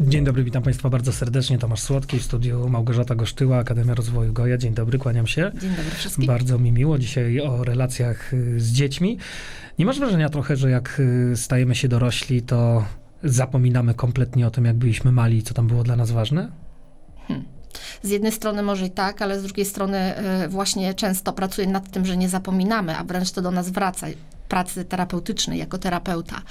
Dzień dobry, witam Państwa bardzo serdecznie. Tomasz Słodki w studiu Małgorzata Gosztyła, Akademia Rozwoju Goja. Dzień dobry, kłaniam się. Dzień dobry wszystkim. Bardzo mi miło dzisiaj o relacjach y, z dziećmi. Nie masz wrażenia trochę, że jak y, stajemy się dorośli, to zapominamy kompletnie o tym, jak byliśmy mali i co tam było dla nas ważne? Z jednej strony może i tak, ale z drugiej strony y, właśnie często pracuję nad tym, że nie zapominamy, a wręcz to do nas wraca. Pracy terapeutycznej jako terapeuta.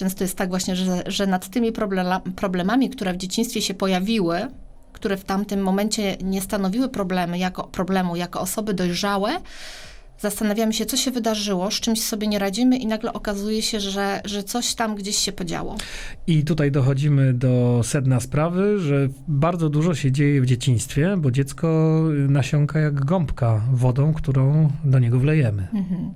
Często jest tak właśnie, że, że nad tymi problema, problemami, które w dzieciństwie się pojawiły, które w tamtym momencie nie stanowiły problemy jako, problemu jako osoby dojrzałe, zastanawiamy się, co się wydarzyło, z czymś sobie nie radzimy i nagle okazuje się, że, że coś tam gdzieś się podziało. I tutaj dochodzimy do sedna sprawy, że bardzo dużo się dzieje w dzieciństwie, bo dziecko nasiąka jak gąbka wodą, którą do niego wlejemy. Mhm.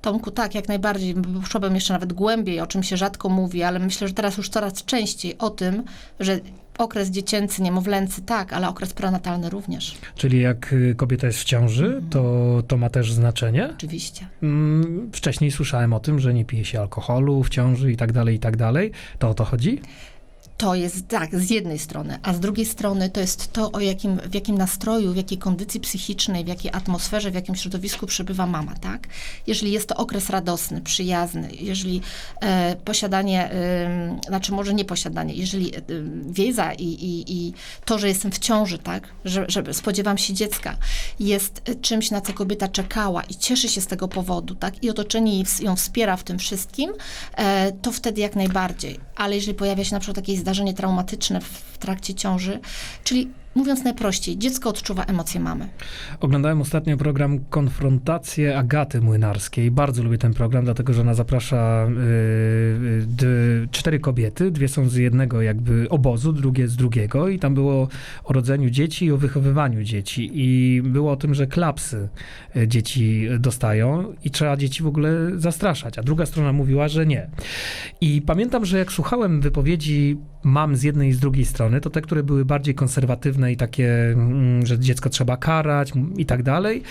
Tomku, tak, jak najbardziej. Poszłabym jeszcze nawet głębiej, o czym się rzadko mówi, ale myślę, że teraz już coraz częściej o tym, że okres dziecięcy, niemowlęcy, tak, ale okres prenatalny również. Czyli jak y, kobieta jest w ciąży, to to ma też znaczenie. Oczywiście. Mm, Wcześniej słyszałem o tym, że nie pije się alkoholu w ciąży i tak dalej, i tak dalej. To o to chodzi? To jest tak, z jednej strony, a z drugiej strony to jest to, o jakim, w jakim nastroju, w jakiej kondycji psychicznej, w jakiej atmosferze, w jakim środowisku przebywa mama, tak? Jeżeli jest to okres radosny, przyjazny, jeżeli e, posiadanie, e, znaczy może nie posiadanie, jeżeli e, wiedza i, i, i to, że jestem w ciąży, tak? Że, że spodziewam się dziecka, jest e, czymś, na co kobieta czekała i cieszy się z tego powodu, tak? I otoczenie ją wspiera w tym wszystkim, e, to wtedy jak najbardziej. Ale jeżeli pojawia się na przykład jakieś zdarzenie traumatyczne w, w trakcie ciąży, czyli mówiąc najprościej, dziecko odczuwa emocje mamy. Oglądałem ostatnio program Konfrontacje Agaty Młynarskiej. Bardzo lubię ten program, dlatego że ona zaprasza y, y, d, cztery kobiety. Dwie są z jednego jakby obozu, drugie z drugiego i tam było o rodzeniu dzieci i o wychowywaniu dzieci. I było o tym, że klapsy y, dzieci dostają i trzeba dzieci w ogóle zastraszać. A druga strona mówiła, że nie. I pamiętam, że jak słuchałem wypowiedzi mam z jednej i z drugiej strony, to te, które były bardziej konserwatywne i takie, mm, że dziecko trzeba karać i tak dalej,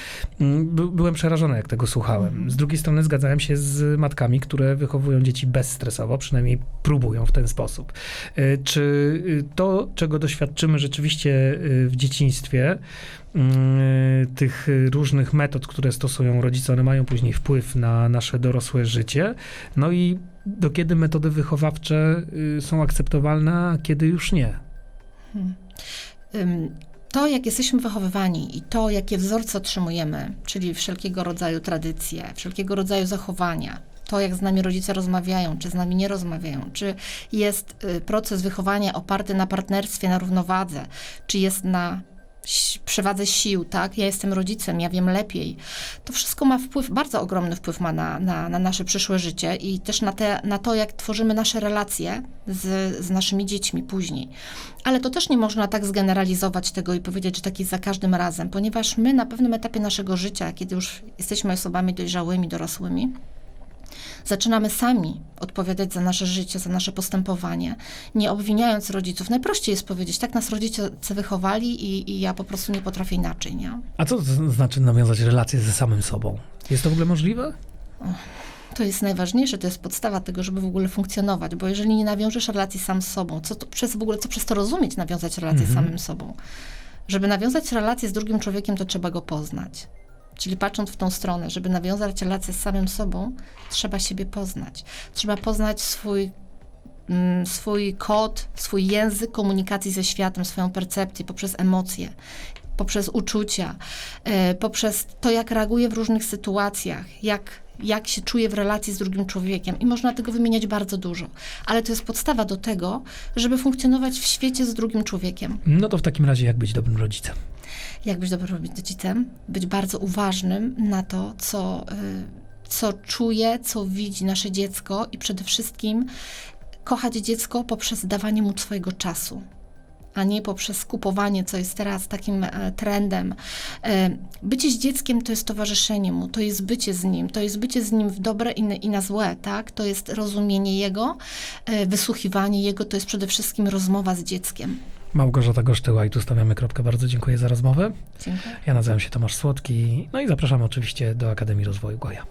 mm, by, byłem przerażony, jak tego słuchałem. Z drugiej strony zgadzałem się z matkami, które wychowują dzieci bezstresowo, przynajmniej próbują w ten sposób. Y, Czy y, to, czego doświadczymy rzeczywiście y, w dzieciństwie, tych różnych metod, które stosują rodzice, one mają później wpływ na nasze dorosłe życie. No i do kiedy metody wychowawcze są akceptowalne, a kiedy już nie. Ym, To, jak jesteśmy wychowywani i to, jakie wzorce otrzymujemy, czyli wszelkiego rodzaju tradycje, wszelkiego rodzaju zachowania, to, jak z nami rodzice rozmawiają, czy z nami nie rozmawiają, czy jest y, proces wychowania oparty na partnerstwie, na równowadze, czy jest na przewadze sił, tak? Ja jestem rodzicem, ja wiem lepiej. To wszystko ma wpływ, bardzo ogromny wpływ ma na, na, na nasze przyszłe życie i też na, te, na to, jak tworzymy nasze relacje z, z naszymi dziećmi później. Ale to też nie można tak zgeneralizować tego i powiedzieć, że tak jest za każdym razem, ponieważ my na pewnym etapie naszego życia, kiedy już jesteśmy osobami dojrzałymi, dorosłymi, zaczynamy sami odpowiadać za nasze życie, za nasze postępowanie, nie obwiniając rodziców. Najprościej jest powiedzieć, tak nas rodzice wychowali i, i ja po prostu nie potrafię inaczej, nie? A co to znaczy nawiązać relacje ze samym sobą? Jest to w ogóle możliwe? To jest najważniejsze, to jest podstawa tego, żeby w ogóle funkcjonować, bo jeżeli nie nawiążesz relacji sam z sobą, co to przez w ogóle, co przez to rozumieć, nawiązać relację z samym sobą? Żeby nawiązać relację z drugim człowiekiem, to trzeba go poznać. Czyli patrząc w tą stronę, żeby nawiązać relację z samym sobą, trzeba siebie poznać. Trzeba poznać swój, mm, swój kod, swój język komunikacji ze światem, swoją percepcję poprzez emocje, poprzez uczucia, e, poprzez to, jak reaguje w różnych sytuacjach, jak, jak się czuje w relacji z drugim człowiekiem. I można tego wymieniać bardzo dużo. Ale to jest podstawa do tego, żeby funkcjonować w świecie z drugim człowiekiem. No to w takim razie jak być dobrym rodzicem? Jak być dobrym rodzicem? Być bardzo uważnym na to, co, y, co czuje, co widzi nasze dziecko i przede wszystkim kochać dziecko poprzez dawanie mu swojego czasu a nie poprzez kupowanie, co jest teraz takim e, trendem. E, bycie z dzieckiem to jest towarzyszenie mu, to jest bycie z nim, to jest bycie z nim w dobre i, na- złe, tak? To jest rozumienie jego, e, wysłuchiwanie jego, to jest przede wszystkim rozmowa z dzieckiem. Małgorzata Gosztyła i tu stawiamy kropkę. Bardzo dziękuję za rozmowę. Dziękuję. Ja nazywam się Tomasz Słodki, no i zapraszam oczywiście do Akademii Rozwoju Goja.